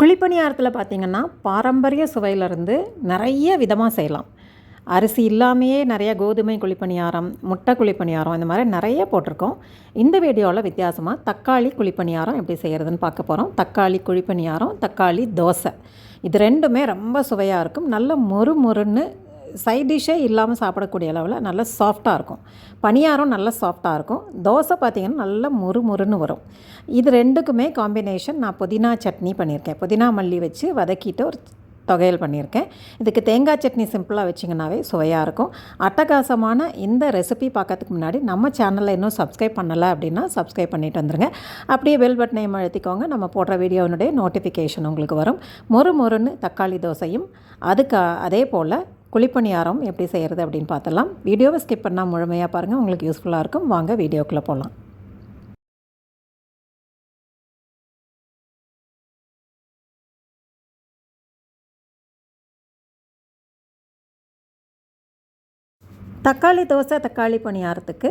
குழிப்பணியாரத்தில் பார்த்திங்கன்னா பாரம்பரிய சுவையிலிருந்து நிறைய விதமாக செய்யலாம். அரிசி இல்லாமையே நிறைய கோதுமை குழிப்பணியாரம் முட்டை குழிப்பணியாரம் இந்த மாதிரி நிறைய போட்டிருக்கோம். இந்த வீடியோவில் வித்தியாசமாக தக்காளி குழிப்பணியாரம் எப்படி செய்கிறதுன்னு பார்க்க போகிறோம் தக்காளி குழிப்பணியாரம் தக்காளி தோசை. இது ரெண்டுமே ரொம்ப சுவையாக இருக்கும். நல்ல மொறு மொறுன்னு சைட் டிஷ்ஷே இல்லாமல் சாப்பிடக்கூடிய அளவில் நல்ல சாஃப்டாக இருக்கும். பணியாரம் நல்ல சாஃப்டாக இருக்கும். தோசை பார்த்திங்கன்னா நல்ல முறுமுறுன்னு வரும். இது ரெண்டுக்குமே காம்பினேஷன் நான் புதினா சட்னி பண்ணியிருக்கேன். புதினா மல்லி வச்சு வதக்கிட்டு ஒரு தொகையல் பண்ணியிருக்கேன். இதுக்கு தேங்காய் சட்னி சிம்பிளாக வச்சிங்கனாவே சுவையாக இருக்கும். அட்டகாசமான இந்த ரெசிபி பார்க்கறதுக்கு முன்னாடி நம்ம சேனலில் இன்னும் சப்ஸ்கிரைப் பண்ணலை அப்படின்னா சப்ஸ்கிரைப் பண்ணிட்டு வந்துருங்க. அப்படியே பெல் பட்டனையும் அழுத்திக்கோங்க. நம்ம போடுற வீடியோனுடைய நோட்டிஃபிகேஷன் உங்களுக்கு வரும். மொறு மொறுன்னு தக்காளி தோசையும் அதுக்கு அதே போல் குழிப்பணியாரம் எப்படி செய்கிறது அப்படின்னு பார்த்தலாம் வீடியோவை ஸ்கிப் பண்ணால் முழுமையாக பாருங்கள் உங்களுக்கு யூஸ்ஃபுல்லாக இருக்கும். வாங்க வீடியோக்குள்ளே போகலாம் தக்காளி தோசை தக்காளி பணியாரத்துக்கு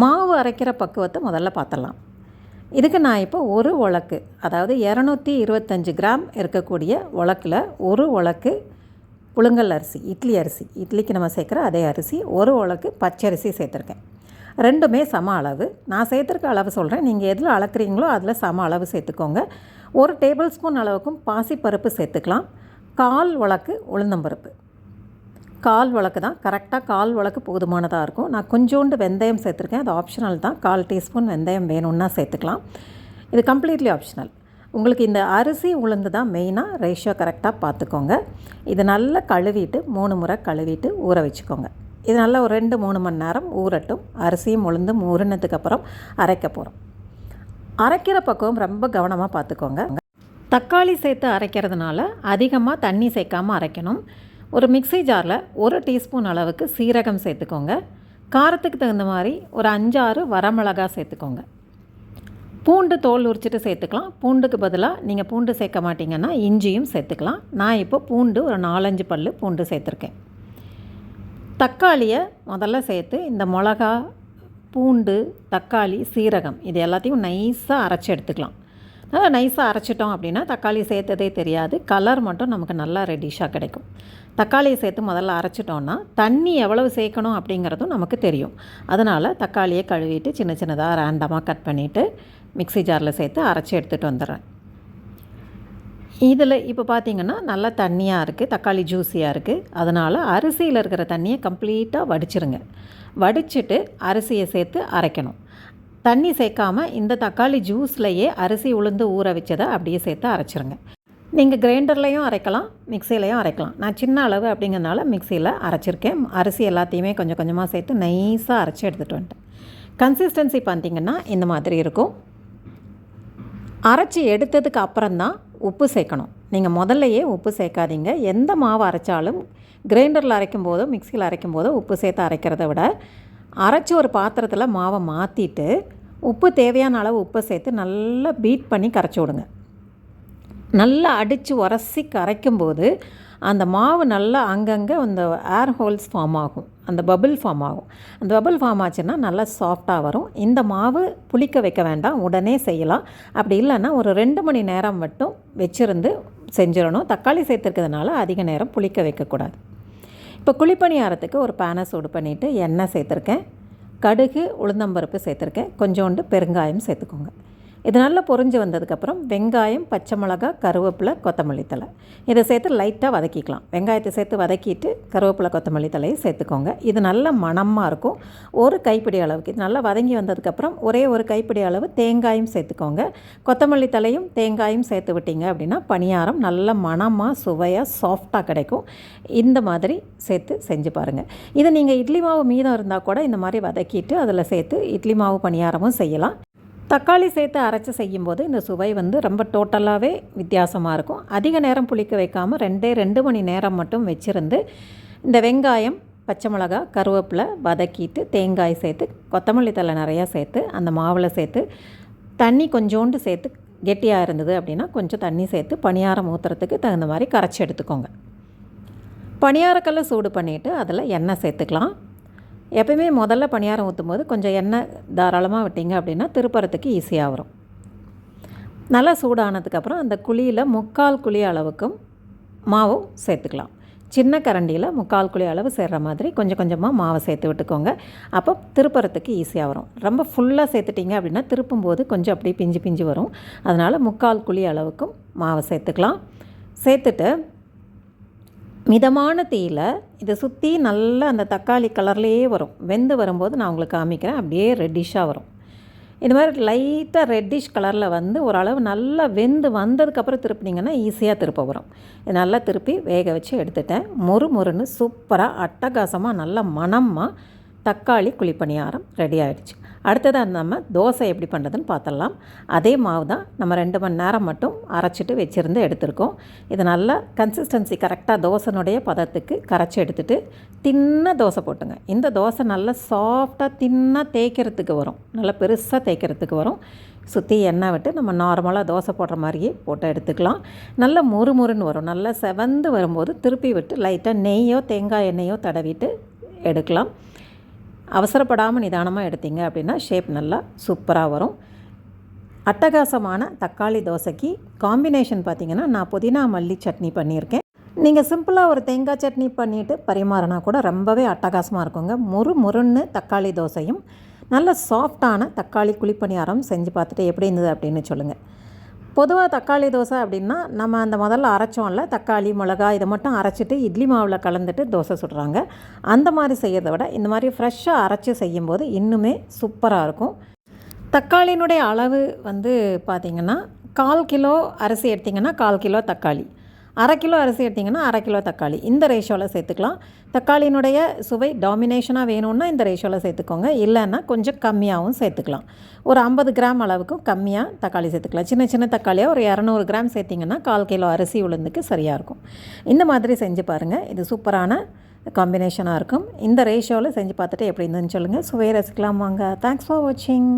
மாவு அரைக்கிற பக்குவத்தை முதல்ல பார்த்தலாம் இதுக்கு நான் இப்போ ஒரு உலக்கு அதாவது இரநூத்தி இருபத்தஞ்சி கிராம் இருக்கக்கூடிய உலக்கில் ஒரு உலக்கு புழுங்கல் அரிசி இட்லி அரிசி இட்லிக்கு நம்ம சேர்க்குற அதே அரிசி ஒரு உலக்கு பச்சரிசி சேர்த்துருக்கேன். ரெண்டுமே சம அளவு. நான் சேர்த்துருக்க அளவு சொல்கிறேன் நீங்கள் எதில் அளக்குறீங்களோ அதில் சம அளவு சேர்த்துக்கோங்க. ஒரு டேபிள் ஸ்பூன் அளவுக்கும் பாசிப்பருப்பு சேர்த்துக்கலாம். கால் உலக்கு உளுந்தம்பருப்பு கால் வழக்கு தான். கரெக்டாக கால் வழக்கு போதுமானதாக இருக்கும். நான் கொஞ்சோண்டு வெந்தயம் சேர்த்துருக்கேன். அது ஆப்ஷனல் தான். கால் டீஸ்பூன் வெந்தயம் வேணும்னா சேர்த்துக்கலாம். இது கம்ப்ளீட்லி ஆப்ஷனல். உங்களுக்கு இந்த அரிசி உளுந்து தான் மெயினாக ரேஷியோ கரெக்டாக பார்த்துக்கோங்க. இதை நல்லா கழுவிட்டு மூணு முறை கழுவிட்டு ஊற வச்சுக்கோங்க. இது நல்லா ஒரு ரெண்டு மூணு மணி நேரம் ஊறட்டும். அரிசியும் உளுந்தும் ஊறினதுக்கப்புறம் அரைக்க போகிறோம் அரைக்கிற பக்கம் ரொம்ப கவனமாக பார்த்துக்கோங்க. தக்காளி சேர்த்து அரைக்கிறதுனால அதிகமாக தண்ணி சேர்க்காமல் அரைக்கணும். ஒரு மிக்ஸி ஜாரில் ஒரு டீஸ்பூன் அளவுக்கு சீரகம் சேர்த்துக்கோங்க. காரத்துக்கு தகுந்த மாதிரி ஒரு அஞ்சாறு வரமிளகா சேர்த்துக்கோங்க. பூண்டு தோல் உரிச்சிட்டு சேர்த்துக்கலாம். பூண்டுக்கு பதிலாக நீங்கள் பூண்டு சேர்க்க மாட்டிங்கன்னா இஞ்சியும் சேர்த்துக்கலாம். நான் இப்போ பூண்டு ஒரு நாலஞ்சு பல் பூண்டு சேர்த்துருக்கேன். தக்காளியை முதல்ல சேர்த்து இந்த மிளகா பூண்டு தக்காளி சீரகம் இது எல்லாத்தையும் நைஸாக அரைச்சி எடுத்துக்கலாம். நல்லா நைஸாக அரைச்சிட்டோம் அப்படின்னா தக்காளி சேர்த்ததே தெரியாது. கலர் மட்டும் நமக்கு நல்லா ரெடிஷாக கிடைக்கும். தக்காளியை சேர்த்து முதல்ல அரைச்சிட்டோன்னா தண்ணி எவ்வளவு சேர்க்கணும் அப்படிங்கிறதும் நமக்கு தெரியும். அதனால் தக்காளியை கழுவிட்டு சின்ன சின்னதாக ரேண்டமாக கட் பண்ணிவிட்டு மிக்ஸி ஜாரில் சேர்த்து அரைச்சி எடுத்துகிட்டு வந்துடுறேன். இதில் இப்போ பார்த்திங்கன்னா நல்லா தண்ணியாக இருக்குது தக்காளி ஜூஸியாக இருக்குது. அதனால் அரிசியில் இருக்கிற தண்ணியை கம்ப்ளீட்டாக வடிச்சிருங்க. வடிச்சிட்டு அரிசியை சேர்த்து அரைக்கணும். தண்ணி சேர்க்காமல் இந்த தக்காளி ஜூஸ்லையே அரிசி உளுந்து ஊற வச்சதை அப்படியே சேர்த்து அரைச்சிருங்க. நீங்கள் கிரைண்டர்லேயும் அரைக்கலாம் மிக்சிலையும் அரைக்கலாம். நான் சின்ன அளவு அப்படிங்கிறனால மிக்சியில் அரைச்சிருக்கேன். அரிசி எல்லாத்தையுமே கொஞ்சம் கொஞ்சமாக சேர்த்து நைஸாக அரைச்சி எடுத்துகிட்டு வந்துட்டேன். கன்சிஸ்டன்சி பார்த்திங்கன்னா இந்த மாதிரி இருக்கும். அரைச்சி எடுத்ததுக்கு அப்புறம்தான் உப்பு சேர்க்கணும். நீங்கள் முதல்லையே உப்பு சேர்க்காதீங்க. எந்த மாவு அரைச்சாலும் கிரைண்டரில் அரைக்கும் போதோ மிக்சியில் அரைக்கும் போதோ உப்பு சேர்த்து அரைக்கிறத விட அரைச்சி ஒரு பாத்திரத்தில் மாவை மாற்றிட்டு உப்பு தேவையான அளவு உப்பை சேர்த்து நல்லா பீட் பண்ணி கரைச்சி விடுங்க. நல்லா அடித்து உரசி கரைக்கும்போது அந்த மாவு நல்லா அங்கங்கே அந்த ஏர் ஹோல்ஸ் ஃபார்ம் ஆகும். அந்த பபிள் ஃபார்ம் ஆகும். அந்த பபுள் ஃபார்ம் ஆச்சுன்னா நல்லா சாஃப்டாக வரும். இந்த மாவு புளிக்க வைக்க வேண்டாம். உடனே செய்யலாம். அப்படி இல்லைன்னா ஒரு ரெண்டு மணி நேரம் மட்டும் வச்சுருந்து செஞ்சிடணும். தக்காளி சேர்த்துருக்கிறதுனால அதிக நேரம் புளிக்க வைக்கக்கூடாது. இப்போ குழிப்பணியாரத்துக்கு ஒரு பேனை சூடு பண்ணிவிட்டு எண்ணெய் சேர்த்துருக்கேன். கடுகு உளுந்தம்பருப்பு சேர்த்துருக்கேன். கொஞ்சோண்டு பெருங்காயம் சேர்த்துக்கோங்க. இது நல்லா பொறிஞ்சு வந்ததுக்கப்புறம் வெங்காயம் பச்சை மிளகா கருவேப்பிலை கொத்தமல்லி தலை இதை சேர்த்து லைட்டாக வதக்கிக்கலாம். வெங்காயத்தை சேர்த்து வதக்கிட்டு கருவேப்பிலை கொத்தமல்லி தலையை சேர்த்துக்கோங்க. இது நல்ல மணமாக இருக்கும். ஒரு கைப்பிடி அளவுக்கு. இது நல்லா வதங்கி வந்ததுக்கப்புறம் ஒரே ஒரு கைப்பிடி அளவு தேங்காயும் சேர்த்துக்கோங்க. கொத்தமல்லி தலையும் தேங்காயும் சேர்த்து விட்டீங்க அப்படின்னா பணியாரம் நல்ல மணமாக சுவையாக சாஃப்டாக கிடைக்கும். இந்த மாதிரி சேர்த்து செஞ்சு பாருங்கள் இதை நீங்கள் இட்லி மாவு மீதம் இருந்தால் கூட இந்த மாதிரி வதக்கிட்டு அதில் சேர்த்து இட்லி மாவு பணியாரமும் செய்யலாம். தக்காளி சேர்த்து அரைச்சி செய்யும்போது இந்த சுவை வந்து ரொம்ப டோட்டலாகவே வித்தியாசமாக இருக்கும். அதிக நேரம் புளிக்க வைக்காமல் ரெண்டே ரெண்டு மணி நேரம் மட்டும் வச்சுருந்து இந்த வெங்காயம் பச்சை மிளகா கருவேப்பிலை வதக்கிட்டு தேங்காய் சேர்த்து கொத்தமல்லி தலை நிறையா சேர்த்து அந்த மாவில் சேர்த்து தண்ணி கொஞ்சோண்டு சேர்த்து கெட்டியாக இருந்தது அப்படின்னா கொஞ்சம் தண்ணி சேர்த்து பணியாரம் ஊற்றுறதுக்கு தகுந்த மாதிரி கரைச்சி எடுத்துக்கோங்க. பணியாரக்கல்லை சூடு பண்ணிவிட்டு அதில் எண்ணெய் சேர்த்துக்கலாம். எப்பயுமே முதல்ல பணியாரம் ஊற்றும் போது கொஞ்சம் எண்ணெய் தாராளமாக விட்டீங்க அப்படின்னா திருப்பறத்துக்கு ஈஸியாக வரும். நல்லா சூடானதுக்கப்புறம் அந்த குழியில் முக்கால் குழி அளவுக்கும் மாவும் சேர்த்துக்கலாம். சின்ன கரண்டியில் முக்கால் குழி அளவு சேர்கிற மாதிரி கொஞ்சம் கொஞ்சமாக மாவை சேர்த்து விட்டுக்கோங்க. அப்போ திருப்புறத்துக்கு ஈஸியாக வரும். ரொம்ப ஃபுல்லாக சேர்த்துட்டிங்க அப்படின்னா திருப்பும்போது கொஞ்சம் அப்படியே பிஞ்சு பிஞ்சு வரும். அதனால் முக்கால் குழி அளவுக்கும் மாவை சேர்த்துக்கலாம். சேர்த்துட்டு மிதமான தீயில் இதை சுற்றி நல்லா அந்த தக்காளி கலர்லேயே வரும். வெந்து வரும்போது நான் உங்களுக்கு காமிக்கிறேன். அப்படியே ரெட்டிஷாக வரும். இது மாதிரி லைட்டாக ரெட்டிஷ் கலரில் வந்து ஓரளவு நல்லா வெந்து வந்ததுக்கப்புறம் திருப்பினீங்கன்னா ஈஸியாக திருப்ப வரும். இது நல்லா திருப்பி வேக வச்சு எடுத்துட்டேன். மொறு மொறுன்னு சூப்பராக அட்டகாசமாக நல்லா மணமாக தக்காளி குழிப்பணியாரம் ரெடி ஆகிடுச்சு அடுத்ததாக நம்ம தோசை எப்படி பண்ணுறதுன்னு பார்த்துடலாம். அதே மாவு தான் நம்ம ரெண்டு மணி நேரம் மட்டும் அரைச்சிட்டு வச்சுருந்து எடுத்திருக்கோம். இது நல்லா கன்சிஸ்டன்சி கரெக்டாக தோசைனுடைய பதத்துக்கு கரைச்சி எடுத்துகிட்டு தின்ன தோசை போட்டுங்க. இந்த தோசை நல்லா சாஃப்டாக தின்னாக தேய்க்கிறதுக்கு வரும். நல்லா பெருசாக தேய்க்கிறதுக்கு வரும். சுற்றி எண்ணெய் விட்டு நம்ம நார்மலாக தோசை போடுற மாதிரியே போட்டு எடுத்துக்கலாம். நல்லா முறுமுறுன்னு வரும். நல்லா செவந்து வரும்போது திருப்பி விட்டு லைட்டாக நெய்யோ தேங்காய் எண்ணெயோ தடவிட்டு எடுக்கலாம். அவசரப்படாமல் நிதானமாக எடுத்தீங்க அப்படின்னா ஷேப் நல்லா சூப்பராக வரும். அட்டகாசமான தக்காளி தோசைக்கு காம்பினேஷன் பார்த்திங்கன்னா நான் புதினா மல்லி சட்னி பண்ணியிருக்கேன். நீங்கள் சிம்பிளாக ஒரு தேங்காய் சட்னி பண்ணிவிட்டு பரிமாறினா கூட ரொம்பவே அட்டகாசமாக இருக்குங்க. முறு முருன்னு தக்காளி தோசையும் நல்ல சாஃப்டான தக்காளி குழிப்பணியாரம் செஞ்சு பார்த்துட்டு எப்படி இருந்தது அப்படின்னு சொல்லுங்கள் பொதுவாக தக்காளி தோசை அப்படின்னா நம்ம அந்த முதல்ல அரைச்சோம்ல தக்காளி மிளகா இதை மட்டும் அரைச்சிட்டு இட்லி மாவில் கலந்துட்டு தோசை சுடுறாங்க. அந்த மாதிரி செய்கிறத விட இந்த மாதிரி ஃப்ரெஷ்ஷாக அரைச்சி செய்யும்போது இன்னுமே சூப்பராக இருக்கும். தக்காளியினுடைய அளவு வந்து பார்த்திங்கன்னா கால் கிலோ அரிசி எடுத்திங்கன்னா கால் கிலோ தக்காளி. அரை கிலோ அரிசி எடுத்திங்கன்னா அரை கிலோ தக்காளி. இந்த ரேஷியோவில் சேர்த்துக்கலாம். தக்காளியினுடைய சுவை டாமினேஷனாக வேணும்னா இந்த ரேஷியோவில் சேர்த்துக்கோங்க. இல்லைன்னா கொஞ்சம் கம்மியாகவும் சேர்த்துக்கலாம். ஒரு ஐம்பது கிராம் அளவுக்கும் கம்மியாக தக்காளி சேர்த்துக்கலாம். சின்ன சின்ன தக்காளியாக ஒரு இரநூறு கிராம் சேர்த்திங்கன்னா கால் கிலோ அரிசி உளுந்துக்கு சரியாக இருக்கும். இந்த மாதிரி செஞ்சு பாருங்கள் இது சூப்பரான காம்பினேஷனாக இருக்கும். இந்த ரேஷியோவில் செஞ்சு பார்த்துட்டு எப்படி இருந்துன்னு சொல்லுங்கள் சுவையை ரசிக்கலாம் வாங்க. தேங்க்ஸ் ஃபார் வாட்சிங்